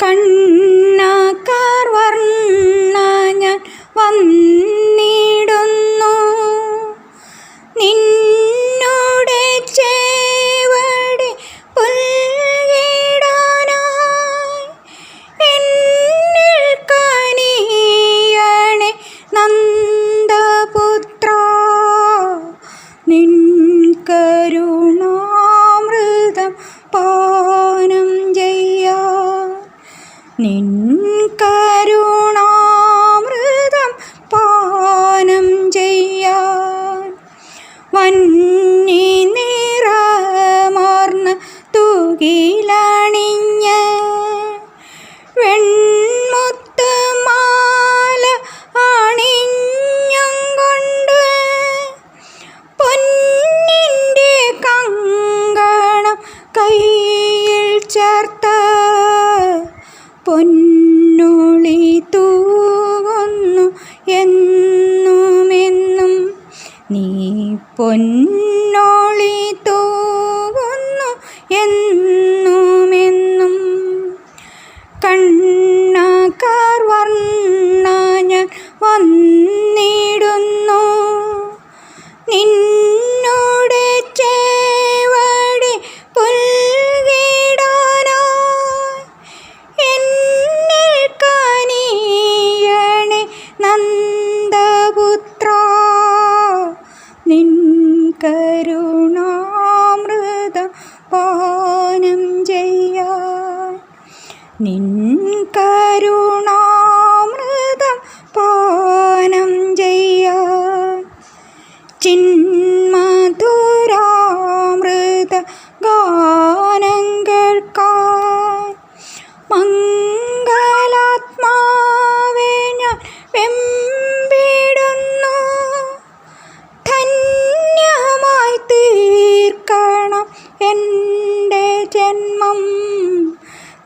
கண் നിൻ പൊന്നൊളി തൂവുന്നു എന്നുമെന്നും നീ പൊന്നോളി തൂവുന്നു എന്നുമെന്നും നിൻ കരുണാമൃതം പാനം ചെയ്യ. ചിന്മധുരാമൃത ഗാനം ധന്യമായി തീർക്കണം എന്റെ ജന്മം.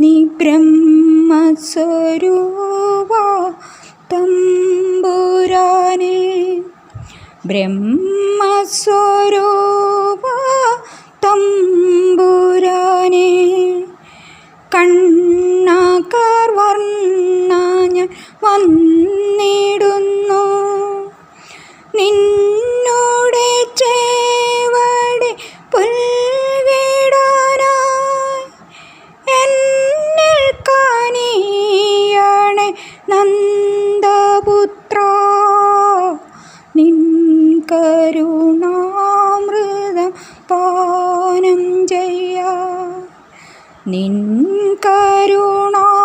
നീ ബ്രഹ്മസ്വരൂപ തമ്പുരാനേ. ബ്രഹ്മസ്വരൂപ തമ്പുരാനേ നന്ദപുത്ര നിൻ പാനം ചെയ്യ. നിൻ കരുണാ